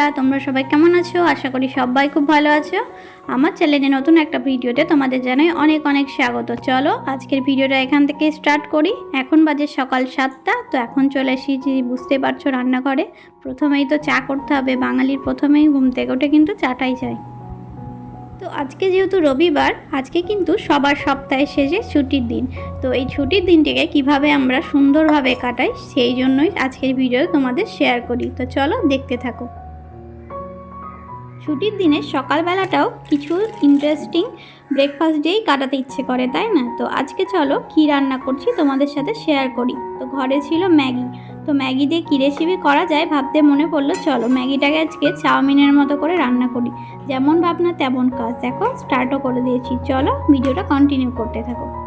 বন্ধুরা, তোমরা সবাই কেমন আছো? আশা করি সবাই খুব ভালো আছো। আমার চ্যানেলে নতুন একটা ভিডিওতে তোমাদের জানাই অনেক অনেক স্বাগত। চলো, আজকের ভিডিওটা এখান থেকে স্টার্ট করি। এখন বাজে সকাল সাতটা, তো এখন চলে আসি এসেছি বুঝতে পারছ রান্নাঘরে। প্রথমেই তো চা করতে হবে, বাঙালির প্রথমেই ঘুম থেকে ওঠে কিন্তু চাটাই চাই। তো আজকে যেহেতু রবিবার, আজকে কিন্তু সবার সপ্তাহে শেষে ছুটির দিন। তো এই ছুটির দিনটিকে কীভাবে আমরা সুন্দরভাবে কাটাই, সেই জন্যই আজকের ভিডিও তোমাদের শেয়ার করি। তো চলো, দেখতে থাকো। ছুটির দিনে সকালবেলাটাও কিছু ইন্টারেস্টিং ব্রেকফাস্ট দিয়েই কাটাতে ইচ্ছে করে, তাই না? তো আজকে চলো কী রান্না করছি তোমাদের সাথে শেয়ার করি। তো ঘরে ছিল ম্যাগি। তো ম্যাগি দিয়ে কী রেসিপি করা যায় ভাবতে মনে পড়ল, চলো ম্যাগিটাকে আজকে চাউমিনের মতো করে রান্না করি। যেমন ভাবনা তেমন কাজ। দেখো স্টার্টও করে দিয়েছি। চলো ভিডিওটা কন্টিনিউ করতে থাকো।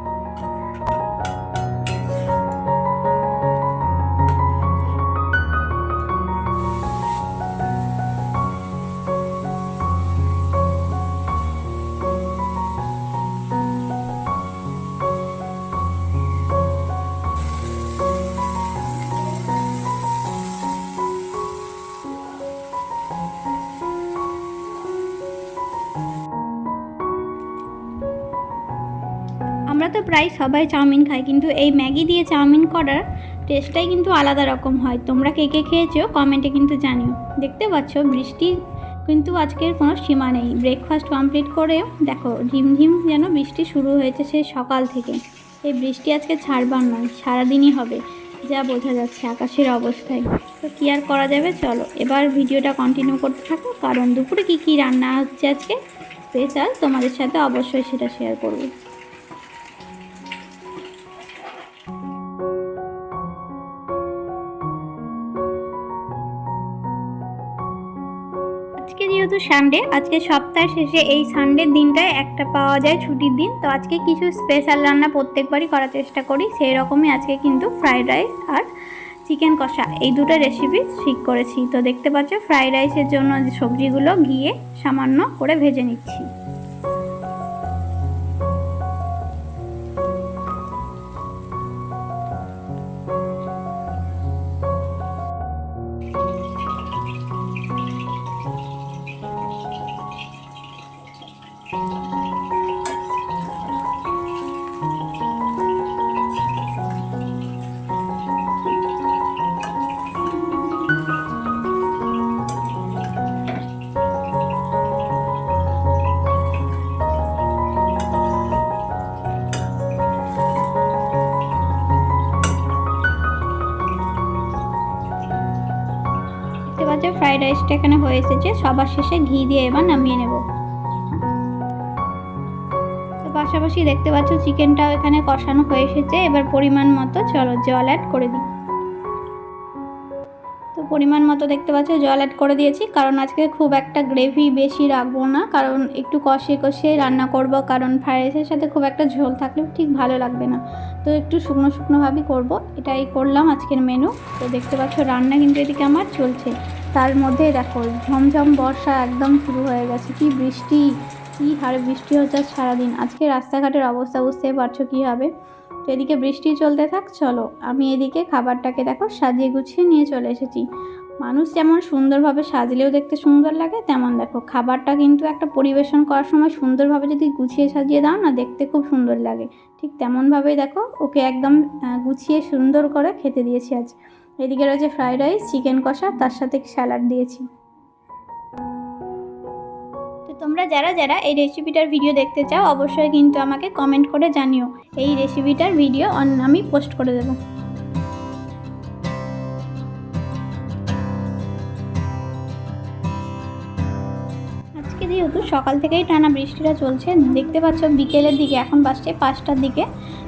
তো প্রায় সবাই চাউমিন খায়, কিন্তু এই ম্যাগি দিয়ে চাউমিন করার টেস্টটাই কিন্তু আলাদা রকম হয়। তোমরা কে কে খেয়েছো কমেন্টে কিন্তু জানিও। দেখতে পাচ্ছ বৃষ্টি কিন্তু আজকের কোনো সীমা নেই। ব্রেকফাস্ট কমপ্লিট করেও দেখো ঝিমঝিম যেন বৃষ্টি শুরু হয়েছে সেই সকাল থেকে। এই বৃষ্টি আজকে ছাড়বার নয়, সারাদিনই হবে, যা বোঝা যাচ্ছে আকাশের অবস্থায়। তো কী আর করা যাবে? চলো, এবার ভিডিওটা কন্টিনিউ করতে থাকো, কারণ দুপুরে কী কী রান্না হচ্ছে আজকে? স্পেশাল তোমাদের সাথে অবশ্যই সেটা শেয়ার করব। সানডে আজকে সপ্তাহের শেষে এই সানডের দিনটায় একটা পাওয়া যায় ছুটির দিন। তো আজকে কিছু স্পেশাল রান্না প্রত্যেকবারই করার চেষ্টা করি। সেই রকমই আজকে কিন্তু ফ্রাইড রাইস আর চিকেন কষা। এই দুটো রেসিপি ঠিক করেছি। তো দেখতে পাচ্ছ ফ্রাইড রাইসের জন্য সবজিগুলো গিয়ে সামান্য করে ভেজে নিচ্ছি। পাচ্ছ ফ্রাইড রাইসটা এখানে হয়ে এসেছে সবার শেষে ঘি দিয়ে এবার নামিয়ে নেব। তো পাশাপাশি দেখতে পাচ্ছ চিকেনটাও এখানে কষানো হয়ে এসেছে। এবার পরিমাণ মতো চলো জল অ্যাড করে দিই। পরিমাণ মতো দেখতে পাচ্ছ, জল অ্যাড করে দিয়েছি। কারণ আজকে খুব একটা গ্রেভি বেশি রাখব না। কারণ একটু কষিয়ে কষিয়ে রান্না করব, কারণ ফ্রাইড রাইসের সাথে খুব একটা ঝোল থাকলে ঠিক ভালো লাগবে না। তো একটু শুকনো শুকনোভাবেই করব। এটাই করলাম আজকের মেনু তো দেখতে পাচ্ছ, রান্না কিন্তু এদিকে আমার চলছে। তার মধ্যে দেখো, ঝমঝম বর্ষা একদম শুরু হয়ে গেছে। কি বৃষ্টি! কী হারে বৃষ্টি হচ্ছে সারাদিন। আজকে রাস্তাঘাটের অবস্থা বুঝতে পারছ কী হবে। তো এদিকে বৃষ্টি চলতে থাক, চলো। আমি এদিকে খাবারটাকে দেখো সাজিয়ে গুছিয়ে নিয়ে চলে এসেছি। মানুষ যেমন সুন্দরভাবে সাজলেও দেখতে সুন্দর লাগে, তেমন দেখো। খাবারটা কিন্তু একটা পরিবেশন করার সময় সুন্দরভাবে যদি গুছিয়ে সাজিয়ে দাও না, দেখতে খুব সুন্দর লাগে। ঠিক তেমনভাবেই দেখো, ওকে একদম গুছিয়ে সুন্দর করে খেতে দিয়েছি আজ। এদিকে রয়েছে ফ্রাইড রাইস, চিকেন কষা, তার সাথে স্যালাড দিয়েছি। তোমরা যারা যারা এই রেসিপিটার ভিডিও দেখতে চাও, অবশ্যই কিন্তু আমাকে কমেন্ট করে জানিও। এই রেসিপিটার ভিডিও আমি পোস্ট করে দেবো। আজকে যেহেতু সকাল থেকেই টানা বৃষ্টিটা চলছে, দেখতে পাচ্ছ বিকেলের দিকে, এখন বাজছে পাঁচটার দিকে।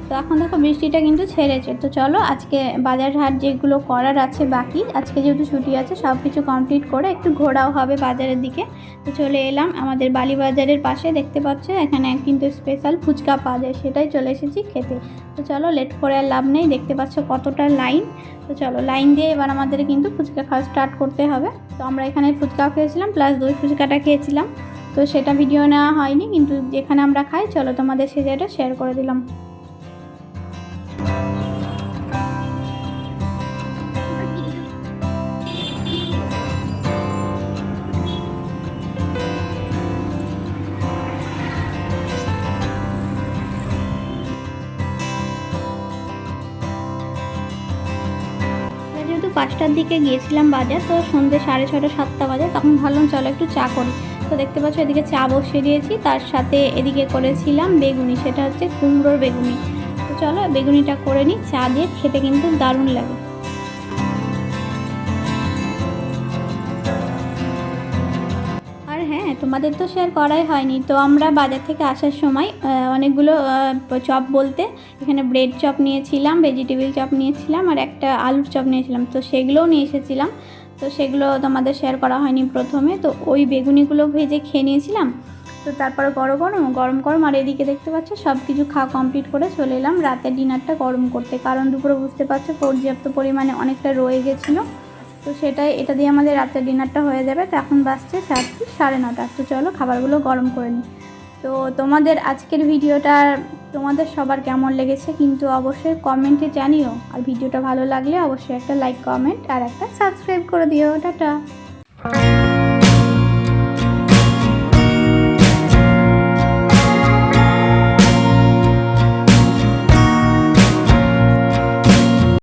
তো এখন দেখো বৃষ্টিটা কিন্তু ছেড়েছে। তো চলো আজকে বাজার হাট যেগুলো করার আছে বাকি, আজকে যেহেতু ছুটি আছে সব কিছু কমপ্লিট করে একটু ঘোরাও হবে বাজারের দিকে। তো চলে এলাম আমাদের বালি বাজারের পাশে, দেখতে পাচ্ছ? এখানে কিন্তু স্পেশাল ফুচকা পাওয়া যায়, সেটাই চলে এসেছি খেতে। তো চলো লেট করে আর লাভ নেই, দেখতে পাচ্ছ কতটা লাইন তো চলো লাইন দিয়ে এবার আমাদের কিন্তু ফুচকা খাওয়া স্টার্ট করতে হবে। তো আমরা এখানে ফুচকা খেয়েছিলাম প্লাস দই ফুচকাটা খেয়েছিলাম। তো সেটা ভিডিও নেওয়া হয়নি, কিন্তু যেখানে আমরা খাই, চলো তোমাদের সে জায়গাটা শেয়ার করে দিলাম। পাঁচটার দিকে গিয়েছিলাম বাজার, তো সন্ধ্যে সাড়ে ছটা, সাতটা বাজার, তখন ভাবলাম চলো একটু চা করি। তো দেখতে পাচ্ছ এদিকে চা বসিয়ে দিয়েছি, তার সাথে এদিকে করেছিলাম বেগুনি, সেটা হচ্ছে কুমড়োর বেগুনি। তো চলো বেগুনিটা করে নিই, চা দিয়ে খেতে কিন্তু দারুণ লাগে। তোমাদের তো শেয়ার করাই হয়নি। তো আমরা বাজার থেকে আসার সময় অনেকগুলো চপ বলতে এখানে ব্রেড চপ নিয়েছিলাম ভেজিটেবিল চপ নিয়েছিলাম আর একটা আলুর চপ নিয়েছিলাম। তো সেগুলোও নিয়ে এসেছিলাম। তো সেগুলো তোমাদের শেয়ার করা হয়নি প্রথমে। তো ওই বেগুনিগুলো ভেজে খেয়ে নিয়েছিলাম। তো তারপরে গরম গরম গরম গরম আর এদিকে দেখতে পাচ্ছ সব কিছু খাওয়া কমপ্লিট করে চলে এলাম। রাতের ডিনারটা গরম করতে। কারণ দুপুরে বুঝতে পারছ পর্যাপ্ত পরিমাণে অনেকটা রয়ে গেছিল। তো সেটাই, এটা দিয়ে আমাদের রাতের ডিনারটা হয়ে যাবে। তো এখন বাজছে রাত্রি সাড়ে নটা। তো চলো খাবারগুলো গরম করে নিই। তো তোমাদের আজকের ভিডিওটা তোমাদের সবার কেমন লেগেছে কিন্তু অবশ্যই কমেন্টে জানিও। আর ভিডিওটা ভালো লাগলে অবশ্যই একটা লাইক, কমেন্ট আর একটা সাবস্ক্রাইব করে দিও। টাটা।